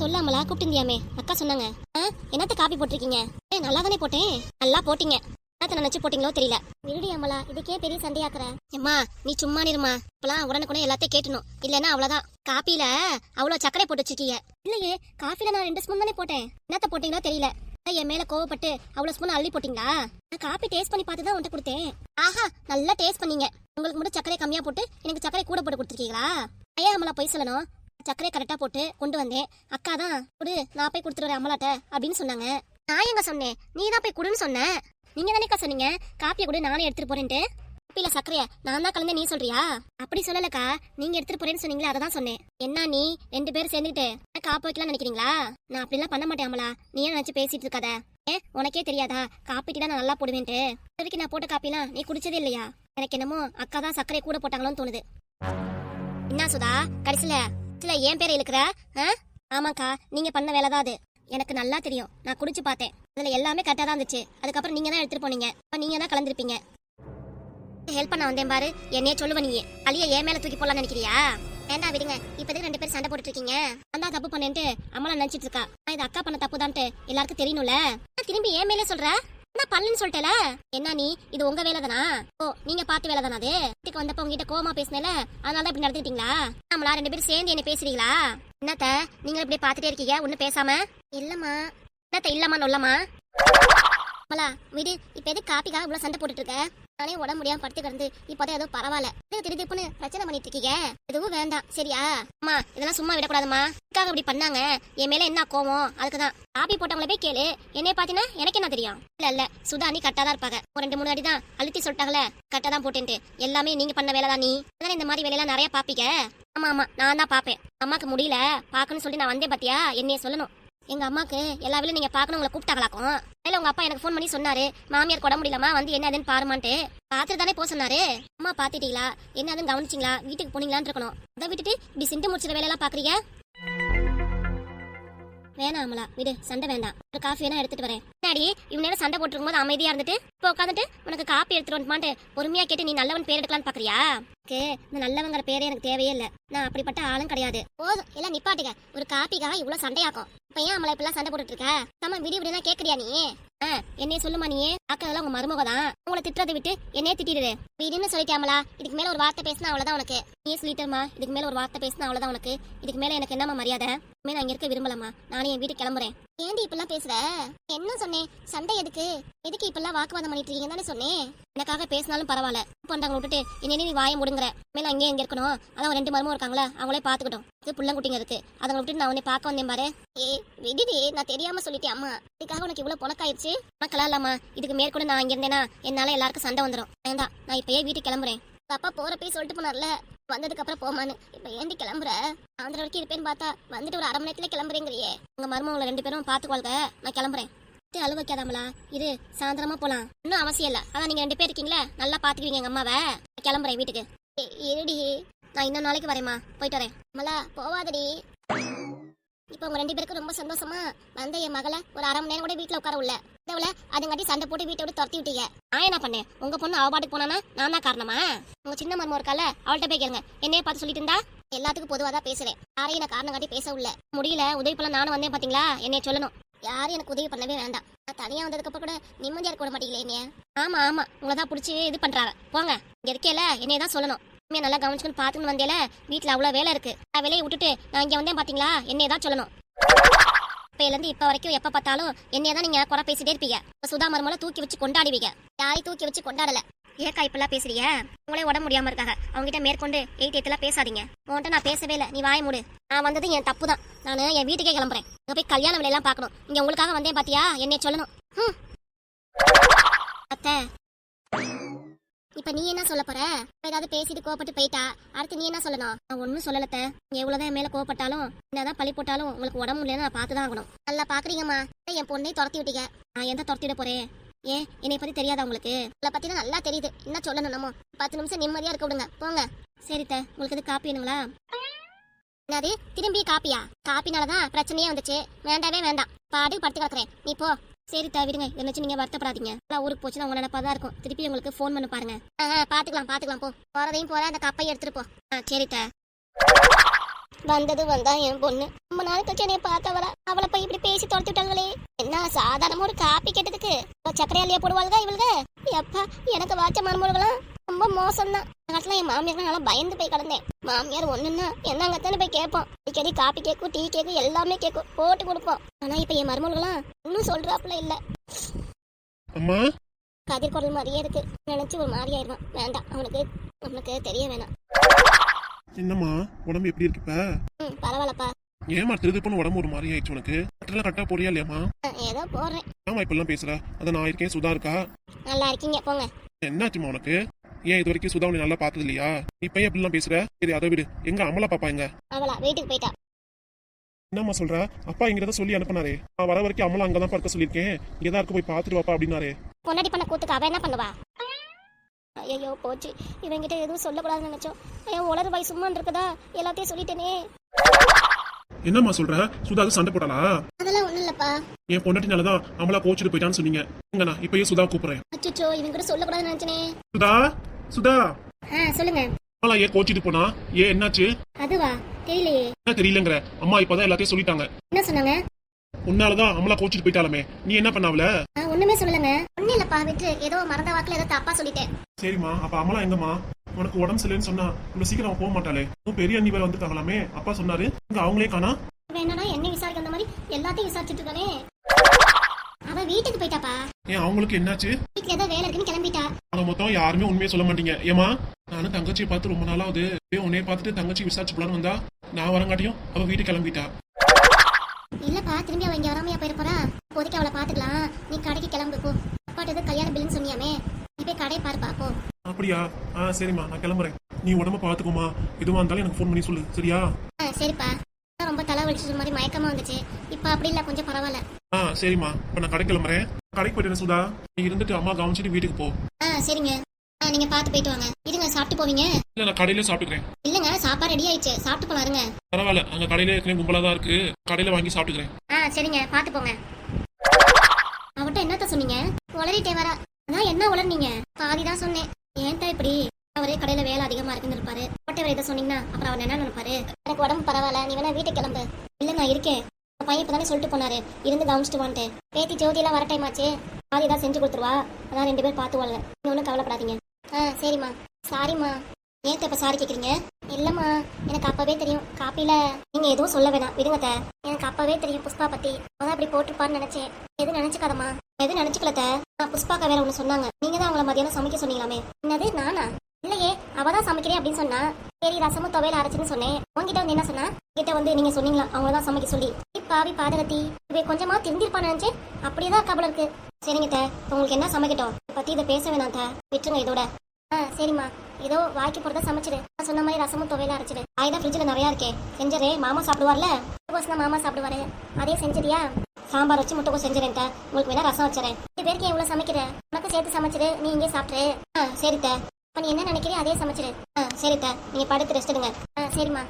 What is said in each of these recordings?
சொல்லாமலா கூப்பிட்டுருந்தியாமே? அக்கா சொன்னாங்க. ஆ, என்னத்த காப்பி போட்டிருக்கீங்க? ஏ நல்லா தானே போட்டேன். நல்லா போட்டீங்க. என்னத்த நினைச்சு போட்டீங்களோ தெரியல. இருடி அமலா இதுக்கே பெரிய சண்டையாக்குற. அம்மா நீ சும்மா நிருமா இப்பெல்லாம் உடனுக்குடனே எல்லாத்தையும் கேட்டணும். இல்லைன்னா அவ்வளவுதான். காப்பியில அவ்வளவு சக்கரை போட்டு வச்சிருக்கீங்க. இல்லையே காஃபில நான் ரெண்டு ஸ்பூன் தானே போட்டேன். என்னத்த போட்டீங்களோ தெரியல. என் மேல கோவப்பட்டு அவ்வளவு ஸ்பூன் அள்ளி போட்டீங்களா? நான் காப்பி டேஸ்ட் பண்ணி பார்த்து தான் உன்ட்ட கொடுத்தேன். ஆஹா நல்லா டேஸ்ட் பண்ணீங்க. உங்களுக்கு மட்டும் சக்கரை கம்மியா போட்டு எனக்கு சக்கரை கூட போட்டு கொடுத்துருக்கீங்களா? ஐயா அமலா போய் சொல்லணும்? சர்க்கரை கரெக்டா போட்டு கொண்டு வந்தேன். அக்கா தான் குடு நான் போய் கொடுத்துட்டு வரேன் அம்மலாட்ட அப்படின்னு சொன்னாங்க. நான் எங்க சொன்னேன்? நீ தான் போய் குடுன்னு சொன்ன? நீங்க தானேக்கா சொன்னீங்க? காப்பியை கூட நானே எடுத்துட்டு போறேன்ட்டு. காப்பியில சர்க்கரைய? நான் தான் கலந்து நீ சொல்றியா? அப்படி சொல்லலக்கா. நீங்க எடுத்துட்டு போறேன்னு சொன்னீங்களா அதை தான் சொன்னேன். என்ன நீ? ரெண்டு பேரும் சேர்ந்துக்கிட்டு காப்பு வைக்கலாம் நினைக்கிறீங்களா? நான் அப்படிலாம் பண்ண மாட்டேன் அமலா நீ ஏன் நினைச்சு பேசிட்டு இருக்காத? ஏ உனக்கே தெரியாதா? காப்பி தான் நான் நல்லா போடுவேன்ட்டு. வரைக்கும் நான் போட்ட காப்பிலாம் நீ குடிச்சதே இல்லையா? எனக்கு என்னமோ அக்கா தான் சர்க்கரை கூட போட்டாங்களோன்னு தோணுது. என்ன சுதா? கடைசியில சில ஏன் பேரை இழுக்கிற? ஆ? ஆமாக்கா நீங்க பண்ண வேலை தான் அது. எனக்கு நல்லா தெரியும். நான் குடிச்சு பார்த்தேன். அதுல எல்லாமே கரெக்டா தான் இருந்துச்சு. அதுக்கப்புறம் நீங்க தான் எடுத்துட்டு போனீங்க. நீங்க தான் கலந்துருப்பீங்க. ஹெல்ப் பண்ண வந்தேன் பாரு. என்னையே சொல்லுவ நீ அழிய ஏன் மேல தூக்கி போடலாம்னு நினைக்கிறியா? வேண்டாம் விடுங்க. இப்போதைக்கு ரெண்டு பேரும் சண்டை போட்டுட்டு இருக்கீங்க அந்த தப்பு பண்ணேன்ட்டு அம்மா நினைச்சிட்டு இருக்கா. இது அக்கா பண்ண தப்பு தான்ட்டு எல்லாருக்கும் தெரியணும்ல? திரும்பி ஏன் மேலே சொல்ற? நான் பல்லுன்னு சொல்லிட்டேல? என்ன நீ? இது உங்க வேலை தானா ஓ நீங்க பார்த்து வேலை தானா அது? வீட்டுக்கு வந்தப்ப உங்ககிட்ட கோமா பேசினேல அதனால தான் இப்படி நடந்துட்டீங்களா நம்மளா ரெண்டு பேரும் சேர்ந்து என்ன பேசுறீங்களா? என்னத்த நீங்க இப்படி பார்த்துட்டே இருக்கீங்க ஒன்னும் பேசாம? இல்லம்மா. என்னத்த இல்லம்மா நொல்லம்மா? மலா விடு இப்ப எது காப்பிக்காக இவ்வளவு சண்டை போட்டுட்டு இருக்க? நானே உடம்பு முடியாம படுத்து கிடந்து இப்போதான் ஏதோ பரவாயில்ல. இது திடுதிப்புன்னு பிரச்சனை பண்ணிட்டு இருக்கீங்க? எதுவும் வேண்டாம். சரியா? அம்மா இதெல்லாம் சும்மா விடக்கூடாதும்மா. இதுக்காக இப்படி பண்ணாங்க. என் மேல என்ன கோவம்? அதுக்குதான். காப்பி போட்டவங்கள போய் கேளு. என்னைய பாத்தீங்கன்னா எனக்கு என்ன தெரியும்? இல்ல இல்ல. சுதா நீ கரெக்டா தான் இருப்பாங்க. ஒரு ரெண்டு மூணு அடி தான் அழுத்தி சொல்லிட்டாங்களே கரெக்டா தான் போட்டுட்டு எல்லாமே நீங்க பண்ண வேலை தான் நீ. அதான் இந்த மாதிரி வேலையெல்லாம் நிறைய பாப்பீங்க? ஆமா ஆமா. நான் தான் பாப்பேன். அம்மாக்கு முடியல. பாக்கணும்னு சொல்லி நான் வந்தேன் பாத்தியா? என்னைய சொல்லணும். எங்க அம்மாக்கு எல்லா வேலையும் நீங்க பாக்கணும் உங்களை கூப்பிட்டாங்களாக்கும். இல்ல உங்க அப்பா எனக்கு ஃபோன் பண்ணி சொன்னாரு. மாமியார் கொட முடியலமா வந்து என்னதுன்னு பாருமான்ட்டு. பாத்துட்டு தானே போக சொன்னாரு. அம்மா பாத்துட்டீங்களா என்ன அதுன்னு கவனிச்சிங்களா? வீட்டுக்கு போனீங்களான்னு இருக்கணும். அதை விட்டுட்டு இப்படி சிண்டு முடிச்சிட வேலையெல்லாம் பாக்குறீங்க வேணாம் அமலா விடு. சண்டை வேண்டாம். ஒரு காஃபி வேணா எடுத்துட்டு வரேன். முன்னாடி இவன் சண்டை போட்டுருக்கும் போது அமைதியா இருந்துட்டு இப்போ உட்காந்துட்டு உனக்கு காப்பி எடுத்துட்டு வந்துமான்ட்டு பொறுமையா கேட்டு நீ நல்லவன் பேர் எடுக்கலாம்னு பாக்குறியா எனக்கு இந்த நல்லவங்கிற பேரே எனக்கு தேவையே இல்ல. நான் அப்படிப்பட்ட ஆளும் கிடையாது. போதும். எல்லாம் நிப்பாட்டுங்க. ஒரு காப்பிக்காக இவ்வளவு சண்டையாக்கும். ஏன் அமலா இப்பெல்லாம் சண்டை போட்டுட்டு இருக்க? நம்ம விடி விடினா கேக்குறியா நீ? என்னைய சொல்லுமா நீ ஆக்கிறதெல்லாம் உங்க மருமக தான் உங்களை திட்டுறதை விட்டு என்னைய திட்டிடுது. விடின்னு சொல்லிக்காமலா இதுக்கு மேல ஒரு வார்த்தை பேசினா அவ்வளவுதான் உனக்கு. நீ சொல்லிட்டேம்மா. இதுக்கு மேல ஒரு வார்த்தை பேசினா அவ்வளவுதான் உனக்கு. இதுக்கு மேல எனக்கு என்னம்மா மரியாதை? இனிமே நான் இங்க இருக்க விரும்பலம்மா. நானே என் வீட்டுக்கு கிளம்புறேன். ஏண்டி இப்பெல்லாம் பேசுற? என்ன சொன்னேன் சண்டை எதுக்கு? எதுக்கு இப்பெல்லாம் வாக்குவாதம் பண்ணிட்டு இருக்கீங்க தானே சொன்னேன் எனக்காக பேசினாலும் பரவாயில்ல. பண்றாங்க விட்டுட்டு என்ன நீ வாயம் முடுங்குற. மேல அங்கேயே எங்க இருக்கணும். அதான் ரெண்டு மரமும் இருக்காங்களா அவங்களே பாத்துக்கிட்டோம். இது புள்ளங்குட்டிங்க இருக்கு அதை விட்டுட்டு நான் உன்னை பார்க்க வந்தேன் பாரு. ஏ விடுடி. நான் தெரியாம சொல்லிட்டேன் அம்மா. இதுக்காக உனக்கு இவ்வளவு பொணக்காயிருச்சு மக்களா இல்லாமா இதுக்கு மேற்கொண்டு நான் இங்க இருந்தேனா என்னால எல்லாருக்கும் சண்டை வந்துடும் வேண்டாம் நான் இப்பயே வீட்டுக்கு கிளம்புறேன். அப்பா போறப்பே சொல்லிட்டு போனார்ல வந்ததுக்கு அப்புறம் போமான்னு. இப்ப ஏண்டி கிளம்புற? ஆந்திர வரைக்கும் இருப்பேன்னு பார்த்தா வந்துட்டு ஒரு அரை மணி நேரத்துல கிளம்புறீங்கறியே. உங்க மருமகளை ரெண்டு பேரும் பாத்துக்கொள்க நான் கிளம்புறேன். அழு வைக்காதாமலா? இது சாயந்தரமா போலாம். இன்னும் அவசியம் இல்ல. அதான் நீங்க ரெண்டு பேர் இருக்கீங்களே நல்லா பாத்துக்குவீங்க எங்க அம்மாவை. நான் கிளம்புறேன் வீட்டுக்கு. ஏய், இருடி. நான் இன்னும் நாளைக்கு வரேம்மா. போயிட்டு வரேன். மலா போவாதடி. இப்போ உங்க ரெண்டு பேருக்கும் ரொம்ப சந்தோஷமா வந்த என் மகளை ஒரு அரை மணி நேரம் கூட வீட்டுல உட்கார உள்ள. இதுல அதுங்காட்டி சண்டை போட்டு வீட்டை விட்டு துரத்தி விட்டீங்க. நான் என்ன பண்ணேன்? உங்க பொண்ணு அவ பாட்டுக்கு போனானா நான் தான் காரணமா? உங்க சின்ன மருமக இருக்கால அவள்கிட்ட போய் கேளுங்க. என்னைய பார்த்து சொல்லிட்டு இருந்தா? எல்லாத்துக்கும் பொதுவாக தான் பேசுறேன். யாரையும் நான் காரணம் காட்டி பேச உள்ள. முடியல உதவி பண்ண நானும் வந்தேன் பாத்தீங்களா? என்னைய சொல்லணும். யாரும் எனக்கு உதவி பண்ணவே வேண்டாம். நான் தனியா வந்ததுக்கு அப்புறம் கூட நிம்மதியா இருக்க விட மாட்டீங்களே என்னைய? ஆமா ஆமா. உங்களை தான் பிடிச்சி இது பண்றாங்க. போங்க. இங்க இருக்கேல என்னைய தான் சொல்லணும். இனிமே நல்லா கவனிச்சுன்னு பார்த்துன்னு வந்தேல. வீட்டில் அவ்வளோ வேலை இருக்கு. நான் வேலையை விட்டுட்டு நான் இங்கே வந்தேன் பார்த்தீங்களா என்னை தான் சொல்லணும். இப்பையில இப்போ வரைக்கும் எப்போ பார்த்தாலும் என்னைய தான் நீங்கள் குறை பேசிட்டே இருப்பீங்க. சுதா மருமலை தூக்கி வச்சு கொண்டாடுவீங்க. யாரையும் தூக்கி வச்சு கொண்டாடல. ஏக்கா இப்பெல்லாம் பேசுறீங்க? உங்களே உடம்பு முடியாம இருக்காங்க. அவங்ககிட்ட மேற்கொண்டு எயிட் எய்த்தெல்லாம் பேசாதீங்க. உன்கிட்ட நான் பேசவே இல்லை. நீ வாய மூடு. நான் வந்தது என் தப்பு தான் நான் என் வீட்டுக்கே கிளம்புறேன். இங்கே போய் கல்யாண வேலையெல்லாம் பார்க்கணும். இங்கே உங்களுக்காக வந்தேன் பார்த்தியா என்னைய சொல்லணும். அத்தை இப்ப நீ என்ன சொல்ல போற? இப்ப ஏதாவது பேசிட்டு கோவப்பட்டு போயிட்டா? அடுத்து நீ என்ன சொல்லணும்? நான் ஒன்னும் சொல்லலத்த. எவ்வளவுதான் என் மேல கோவப்பட்டாலும் என்னதான் பழி போட்டாலும் உங்களுக்கு உடம்பு இல்லைன்னு நான் பார்த்து தான் ஆகணும். நல்லா பாக்குறீங்கம்மா. என் பொண்ணை துரத்தி விட்டீங்க? நான் எந்த துரத்தி விட போறேன்? ஏன்? என்னை பத்தி தெரியாதா உங்களுக்கு? உங்களை பத்தி நல்லா தெரியுது. என்ன சொல்லணும் நம்ம? பத்து நிமிஷம் நிம்மதியா இருக்க விடுங்க. போங்க. சரித்த உங்களுக்கு இது காப்பி வேணுங்களா? என்னது? திரும்பி காப்பியா? காப்பினாலதான் பிரச்சனையே வந்துச்சு. வேண்டாவே வேண்டாம். பாடு படுத்து கிடக்குறேன். நீ போ. சரி தா விடுங்க. இதை வச்சு நீங்க வருத்தப்படாதீங்க. நான் ஊருக்கு போச்சுன்னா உங்க நினைப்பா தான் இருக்கும். திருப்பி உங்களுக்கு ஃபோன் பண்ணி பாருங்க. ஆ, பாத்துக்கலாம் பாத்துக்கலாம். போ. போறதையும் போற அந்த கப்பையை எடுத்துட்டு போ. ஆ சரித்த வந்தது வந்தா என் பொண்ணு. ரொம்ப நாள் கழிச்சு என்னைய பார்த்தவள அவளை. போய் இப்படி பேசி தொலைத்து விட்டாங்களே. என்ன சாதாரணமா ஒரு காப்பி கேட்டதுக்கு? சக்கரையாலியா போடுவாளுங்க இவளுங்க எப்பா எனக்கு வாச்ச மருமகளும் ரொம்ப மோசம் தான் காலத்துல என் மாமியார் நல்லா பயந்து போய் கிடந்தேன். மாமியார் ஒண்ணுன்னா என்னங்கத்தானே போய் கேட்போம். அடிக்கடி காப்பி கேக்கும் டீ கேக்கும் எல்லாமே கேக்கும் போட்டு கொடுப்போம். ஆனா இப்ப என் மருமகளும் இன்னும் சொல்றாப்புல இல்ல. அம்மா? கதிர் குரல் மாதிரியே இருக்கு. நினைச்சு ஒரு மாதிரி ஆயிடுவான். வேண்டாம். அவனுக்கு அவனுக்கு தெரிய வேணாம். என்னம்மா? உடம்பு எப்படி இருக்கு இப்ப? ம் பரவாயில்லப்பா. ஏமா திருதுப்புன்னு உடம்பு ஒரு மாதிரி ஆயிடுச்சு உனக்கு? கரெக்டா கரெக்டா போறியா இல்லையாம்மா? ஆ, ஏதோ போடுறேன். ஏமா இப்பெல்லாம் பேசுற? அதான் நான் இருக்கேன். சுதா இருக்கா? நல்லா இருக்கீங்க. போங்க. என்னாச்சுமா உனக்கு? ஏன் இது வரைக்கும் சுதா உன்னை நல்லா பார்த்தது இல்லையா? இப்ப ஏன் இப்படிலாம் பேசுற? சரி அதை விடு. எங்க அமலா பாப்பா எங்க? அவளா? வீட்டுக்கு போயிட்டா. என்னம்மா சொல்ற? அப்பா இங்கதான் சொல்லி அனுப்புனாரே. நான் வர வரைக்கும் அமலா அங்கதான் பார்க்க சொல்லியிருக்கேன். இங்கதான் இருக்க போய் பார்த்துட்டு வாப்பா அப்படின்னாரே. பொண்டாட்டி பண்ண கூத்துக்கு அவ என்ன பண்ணுவா? ஐயோ போச்சு. இவங்கிட்ட எதுவும் சொல்லக்கூடாதுன்னு நினைச்சோம். ஐயோ உலர் பாய் சும்மா இருக்குதா? எல்லாத்தையும் சொல்லிட்டேனே. என்னம்மா சொல்ற? சுதா அது சண்டை போட்டாளா? அதெல்லாம் ஒண்ணும் இல்லப்பா. என் பொண்டாட்டினாலதான் அமலா கோச்சிட்டு போயிட்டான்னு சொன்னீங்க. இங்கண்ணா இப்பயே சுதா கூப்பிடுறேன். அச்சோ இவங்க கூட சொல்லக்கூடாதுன்னு நினைச்சனே. சுதா? சுதா. சொல்லுங்க. அமலா ஏன் கோச்சிட்டு போனா? ஏன் என்னாச்சு? அதுவா? தெரியலையே. என்ன தெரியலங்கிற? அம்மா இப்பதான் எல்லாத்தையும் சொல்லிட்டாங்க. என்ன சொன்னாங்க? உன்னாலதான் அமலா கோச்சிட்டு போயிட்டாலுமே. நீ என்ன பண்ணாவல? ஒண்ணுமே சொல்லலங்க. ஒண்ணு இல்லப்பா விட்டு ஏதோ மறந்த வாக்குல ஏதோ தப்பா சொல்லிட்டேன். சரிம்மா அப்ப அமலா எங்கம்மா? உனக்கு உடம்பு சரியில்லைன்னு சொன்னா இவ்வளவு சீக்கிரம் போக மாட்டாளே. பெரிய அண்ணி வேற வந்துட்டாங்களாமே? அப்பா சொன்னாரு. இங்க அவங்களே காணா? வேணா என்ன விசாரிக்க அந்த மாதிரி எல்லாத்தையும் விசாரிச்சுட்டு இருக்கானே? வீட்டுக்கு போயிட்டாப்பா. ஏன் அவங்களுக்கு என்னாச்சு? வீட்டுல ஏதோ வேலை இருக்குன்னு கிளம்பிட்டா. ஆனா மொத்தம் யாருமே உண்மையை சொல்ல மாட்டீங்க. ஏமா நானும் தங்கச்சியை பார்த்து ரொம்ப நாளாவது உன்னைய பார்த்துட்டு தங்கச்சி விசாரிச்சு போலான்னு வந்தா நான் வரங்காட்டியும் அவ வீட்டு கிளம்பிட்டா. இல்லப்பா திரும்பி அவ இங்க வராமையா போயிட போறா? இப்போதைக்கு அவளை பாத்துக்கலாம் நீ கடைக்கு கிளம்பு போ. அப்பாட்ட ஏதோ கல்யாண பில்லுன்னு சொன்னியாமே. நீ போய் கடையை பாருப்பா போ. அப்படியா? ஆ சரிம்மா நான் கிளம்புறேன். நீ உடம்ப பாத்துக்கோமா எதுவா இருந்தாலும் எனக்கு ஃபோன் பண்ணி சொல்லு சரியா? ஆ சரிப்பா. ரொம்ப தலை வலிச்சது மாதிரி மயக்கமா வந்துச்சு. இப்ப அப்படி இல்ல கொஞ்சம் பரவாயில்ல. ஆ சரிம்மா. இப்ப நான் கடை கிளம்புறேன். கடைக்கு போயிட்டு சுதா நீ இருந்துட்டு அம்மா கவனிச்சிட்டு வீட்டுக்கு போ. ஆ சரிங்க. ஆ நீங்க பாத்து போயிட்டு வாங்க. இருங்க சாப்பிட்டு போவீங்க? இல்ல நான் கடையில சாப்பிட்டுக்கிறேன். இல்லங்க சாப்பாடு ரெடி ஆயிடுச்சு. சாப்பிட்டு போலாம் இருங்க பரவாயில்ல. அங்க கடையில ஏற்கனவே கும்பலா தான் இருக்கு. கடையில வாங்கி சாப்பிட்டுக்கிறேன். ஆ சரிங்க. பாத்து போங்க. அவட்ட என்னத்த சொன்னீங்க? உளறிட்டே வரா. அதான் என்ன உளர்னீங்க பாதி தான் சொன்னேன். ஏன்டா இப்படி? அவரே கடையில வேலை அதிகமா இருக்குன்னு இருப்பாரு. பட்டவர் இதை சொன்னீங்கன்னா அப்புறம் அவர் என்ன நினைப்பாரு. எனக்கு உடம்பு பரவாயில்ல. நீ வேணா வீட்டுக்கு கிளம்பு. இல்ல நான் இருக்கேன். பையன் பையன் இப்பதானே சொல்லிட்டு போனாரு. இருந்து கவனிச்சிட்டு வந்துட்டேன் பேத்தி ஜோதி எல்லாம் வர டைம் ஆச்சு. பாதி ஏதாவது செஞ்சு கொடுத்துருவா. அதான் ரெண்டு பேர் பார்த்துவாங்க நீ ஒன்றும் கவலைப்படாதீங்க. ஆ சரிம்மா. சாரிம்மா ஏன் இப்ப சாரி கேக்குறீங்க? இல்லம்மா. எனக்கு அப்பவே தெரியும். காப்பில நீங்க எதுவும் சொல்ல வேணாம். விடுங்க எனக்கு அப்பவே தெரியும் புஷ்பா பத்தி. அதான் அப்படி போட்டிருப்பான்னு நினைச்சேன். எதுவும் நினைச்சுக்காதம்மா? எதுவும் நினைச்சுக்கல நான் புஷ்பாக்கா வேற ஒண்ணு சொன்னாங்க. நீங்க தான் அவங்கள மதியானம் சமைக்க சொன்னீங்களாமே. என்னது நானா? இல்லையே அவள் தான் சமைக்கிறேன் அப்படின்னு சொன்னா. சரி ரசமும் துவையில அரைச்சுன்னு சொன்னேன். உங்ககிட்ட வந்து என்ன சொன்னா? கிட்ட வந்து நீங்க சொன்னீங்களா? அவங்கள தான் சமைக்க சொல்லி. பாவி பாதகத்தி இவை கொஞ்சமா திருந்திருப்பான்னு நினைச்சேன். அப்படியே தான் கபல இருக்கு. சரிங்க அத்தை. உங்களுக்கு என்ன சமைக்கட்டும்? இதை பத்தி இதை பேச வேணாம் த. விட்டுருங்க இதோட. ஆ சரிம்மா. ஏதோ வாய்க்கு போறதா சமைச்சிடு. நான் சொன்ன மாதிரி ரசமும் துவையில அரைச்சிடு. காய் ஃப்ரிட்ஜில் நிறையா இருக்கே செஞ்சரே மாமா சாப்பிடுவார்ல? முட்டைகோஸ் தான் மாமா சாப்பிடுவாரு. அதே செஞ்சிடியா சாம்பார் வச்சு முட்டைகோஸ் செஞ்சிருந்தா உங்களுக்கு வேணா ரசம் வச்சுறேன். இது பேருக்கு எவ்வளோ சமைக்கிற? உனக்கு சேர்த்து சமைச்சிடு. நீ இங்கே சாப்பிட்ரு ஆ சரித்த இப்போ நீ என்ன நினைக்கிறீ அதே சமைச்சிரு. ஆ சரித்த நீங்க படுத்து ரெஸ்ட் எடுங்க. ஆ சரிம்மா.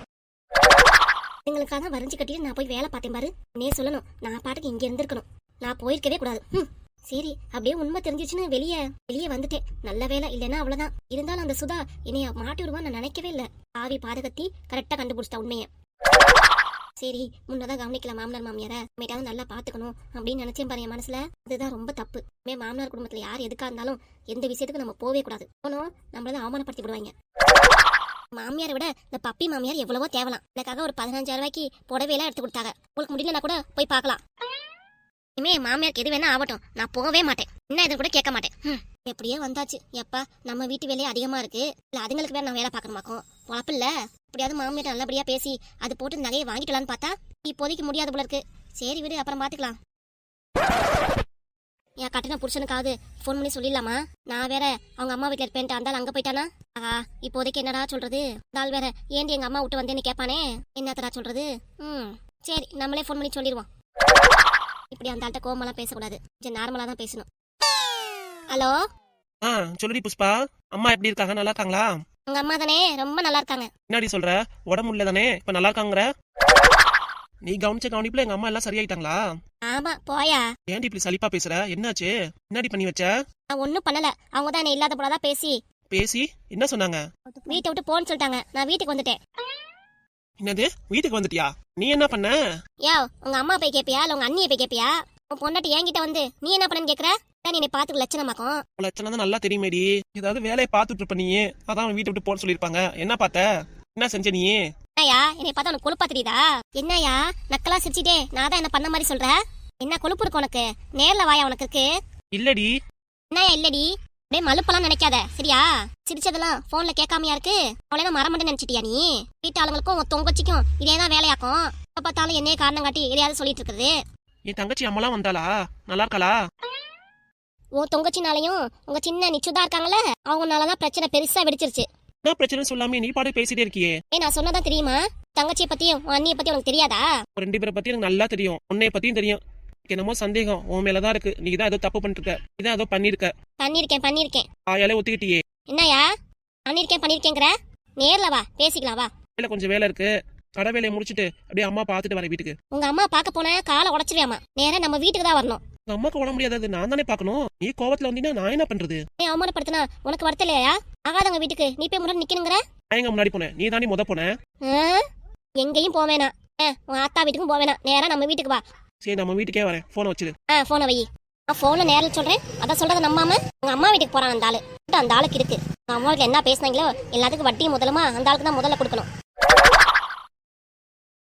எங்களுக்காக தான் வரைஞ்சு கட்டிட்டு நான் போய் வேலை பார்த்தேன் பாரு. நீ சொல்லணும். நான் பாட்டுக்கு இங்கே இருந்திருக்கணும். நான் போயிருக்கவே கூடாது. ம் சரி அப்படியே உண்மை தெரிஞ்சிச்சுன்னு வெளியே வெளியே வந்துட்டேன். நல்ல வேலை இல்லைன்னா அவ்வளவுதான். இருந்தாலும் அந்த சுதா என்னைய மாட்டி விடுவான்னு நான் நினைக்கவே இல்லை. ஆவி பாதகத்தி கரெக்டா கண்டுபிடிச்சிட்டா உண்மையை. சரி முன்னதான் கவனிக்கல மாமனார் மாமியார. மேட்டாவது நல்லா பாத்துக்கணும் அப்படின்னு நினைச்சேன் பாரு என் மனசுல. அதுதான் ரொம்ப தப்பு. மே மாமனார் குடும்பத்துல யார் எதுக்கா இருந்தாலும் எந்த விஷயத்துக்கு நம்ம போவே கூடாது. போனோம் நம்மள தான் அவமானப்படுத்தி விடுவாங்க. மாமியாரை விட இந்த பப்பி மாமியார் எவ்வளவோ தேவலாம். எனக்காக ஒரு பதினஞ்சாயிரம் ரூபாய்க்கு புடவையெல்லாம் எடுத்து கொடுத்தாங்க. உங்களுக்கு முடியலன்னா கூட போய் பார்க்கலாம். இனிமே மாமியாருக்கு எது வேணா ஆகட்டும். நான் போகவே மாட்டேன். என்ன எதுவும் கூட கேட்க மாட்டேன். எப்படியே வந்தாச்சு. எப்பா நம்ம வீட்டு வேலையே அதிகமா இருக்கு. இல்ல அதுங்களுக்கு வேற நான் வேலை பார்க்கணுமாக்கும் பொழப்பு இல்ல. எப்படியாவது மாமியார் நல்லபடியா பேசி அது போட்டு நகையை வாங்கிக்கலாம்னு பார்த்தா இப்போதைக்கு முடியாது போல இருக்கு. சரி விடு அப்புறம் பாத்துக்கலாம். என் கட்டின புருஷனுக்காவது ஃபோன் பண்ணி சொல்லிடலாமா? நான் வேற அவங்க அம்மா வீட்டில் இருப்பேன்ட்டு அந்த அங்கே போயிட்டானா? ஆஹா இப்போதைக்கு என்னடா சொல்றது? நாள் வேற ஏன்டி எங்க அம்மா விட்டு வந்தேன்னு கேட்பானே? என்னத்தடா சொல்றது? ம் சரி நம்மளே ஃபோன் பண்ணி சொல்லிடுவோம். இப்படி அந்த ஆள்கிட்ட கோவமெல்லாம் பேசக்கூடாது. கொஞ்சம் நார்மலாக தான் பேசணும். ஹலோ ஆ சொல்லுடி புஷ்பா. அம்மா எப்படி இருக்காங்க? நல்லா இருக்காங்களா? உங்க அம்மா தானே? ரொம்ப நல்லா இருக்காங்க. என்னடி சொல்ற? உடம்பு இல்ல தானே இப்ப நல்லா இருக்காங்கற? நீ கவனிச்ச கவனிப்புல எங்க அம்மா எல்லாம் சரியாயிட்டாங்களா? ஆமா போயா. ஏன்டி இப்படி சலிப்பா பேசுற? என்னாச்சு? என்னடி பண்ணி வச்ச? நான் ஒன்றும் பண்ணல. அவங்க தான் என்ன இல்லாத போலதான் பேசி. பேசி என்ன சொன்னாங்க? வீட்டை விட்டு போன்னு சொல்லிட்டாங்க. நான் வீட்டுக்கு வந்துட்டேன். என்னது? வீட்டுக்கு வந்துட்டியா? நீ என்ன பண்ண? யோ உங்க அம்மா போய் கேப்பியா? இல்ல உங்க அண்ணியை போய் கேப்பியா? உன் பொண்டாட்டி என்கிட்ட வந்து நீ என்ன பண்ணன்னு கேக்குற? அதான் நீ என்னை பாத்துக்க லட்சணமாக்கும். லட்சணம் தான் நல்லா தெரியுமேடி. ஏதாவது வேலையை பார்த்துட்டு இருப்ப நீ. அதான் வீட்டை விட்டு போட சொல்லியிருப்பாங்க. என்ன பார்த்த? என்ன செஞ்ச நீ? என்னய்யா? என்னை பார்த்தா உனக்கு கொழுப்பா தெரியுதா? என்னய்யா? நக்கலா சிரிச்சிட்டே நான் தான் என்ன பண்ண மாதிரி சொல்ற? என்ன கொழுப்பு இருக்கு உனக்கு? நேர்ல வாயா உனக்கு இருக்கு? இல்லடி. என்னய்யா இல்லடி? அப்படியே மலுப்பெல்லாம் நினைக்காத. சரியா? சிரிச்சதெல்லாம் போன்ல கேட்காமையா இருக்கு? அவளே தான் மரமண்ட நினைச்சிட்டியா நீ? வீட்டு ஆளுங்களுக்கும் உன் தொங்கச்சிக்கும் இதே தான் வேலையாக்கும். எப்ப பார்த்தாலும் என்னைய காரணம் காட்டி எதையாவது சொல்லிட்டு இருக்குது. என் தங்கச்சி அம்மாலாம் வந்தாளா? நல்லா இருக்காளா? உன் தொங்கச்சினாலையும் உங்க சின்ன நிச்சுதா இருக்காங்கல்ல? அவங்கனாலதான் பிரச்சனை பெருசா வெடிச்சிருச்சு. என்ன பிரச்சனை சொல்லாம நீ பாட்டு பேசிட்டே இருக்கியே? ஏ நான் சொன்னதா தெரியுமா? தங்கச்சியை பத்தியும் உன் அண்ணியை பத்தி உனக்கு தெரியாதா? ரெண்டு பேரை பத்தி எனக்கு நல்லா தெரியும். உன்னைய பத்தியும் தெரியும். என்னமோ சந்தேகம். உன் மேலதான் இருக்கு. நீ தான் ஏதோ தப்பு பண்ணிட்டு இருக்க நீ தான் ஏதோ பண்ணிருக்க. பண்ணிருக்கேன் பண்ணிருக்கேன். ஆயாலே ஒத்துக்கிட்டியே. என்னய்யா? பண்ணிருக்கேன் பண்ணிருக்கேங்கிற? நேர்ல வா பேசிக்கலாம் வா. வேலை கொஞ்சம் வேலை இருக்கு. கடை வேலையை முடிச்சிட்டு அப்படியே அம்மா பார்த்துட்டு வரேன் வீட்டுக்கு. உங்க அம்மா பார்க்க போன காலை உடச்சிருவாமா நேரா நம்ம வீட்டுக்கு தான் வரணும். உங்க அம்மாக்கு உட முடியாதது நான் தானே பார்க்கணும். நீ கோவத்துல வந்தீங்கன்னா நான் என்ன பண்றது? நீ அவமானப்படுத்தினா உனக்கு வருத்தம் இல்லையா ஆகாதவங்க வீட்டுக்கு. நீ போய் முன்னாடி நிக்கணுங்கிற? நான் எங்க முன்னாடி போனேன்? நீ தானே முத போன? எங்கேயும் ஆ, உன் அத்தா வீட்டுக்கும் வேணாம் நேரா நம்ம வீட்டுக்கு வா. சரி நம்ம வீட்டுக்கே வரேன். ஃபோனை வச்சிரு. ஆ ஃபோனை வை. நான் போன்ல நேரில் சொல்றேன். அதான் சொல்றதை நம்பாம உங்க அம்மா வீட்டுக்கு போறான் அந்த ஆளு. அந்த ஆளுக்கு இருக்கு. உங்க அம்மா வீட்டில் என்ன பேசினாங்களோ எல்லாத்துக்கும் வட்டியும் முதலுமா அந்த ஆளுக்கு தான் முதல்ல கொடுக்கணும்.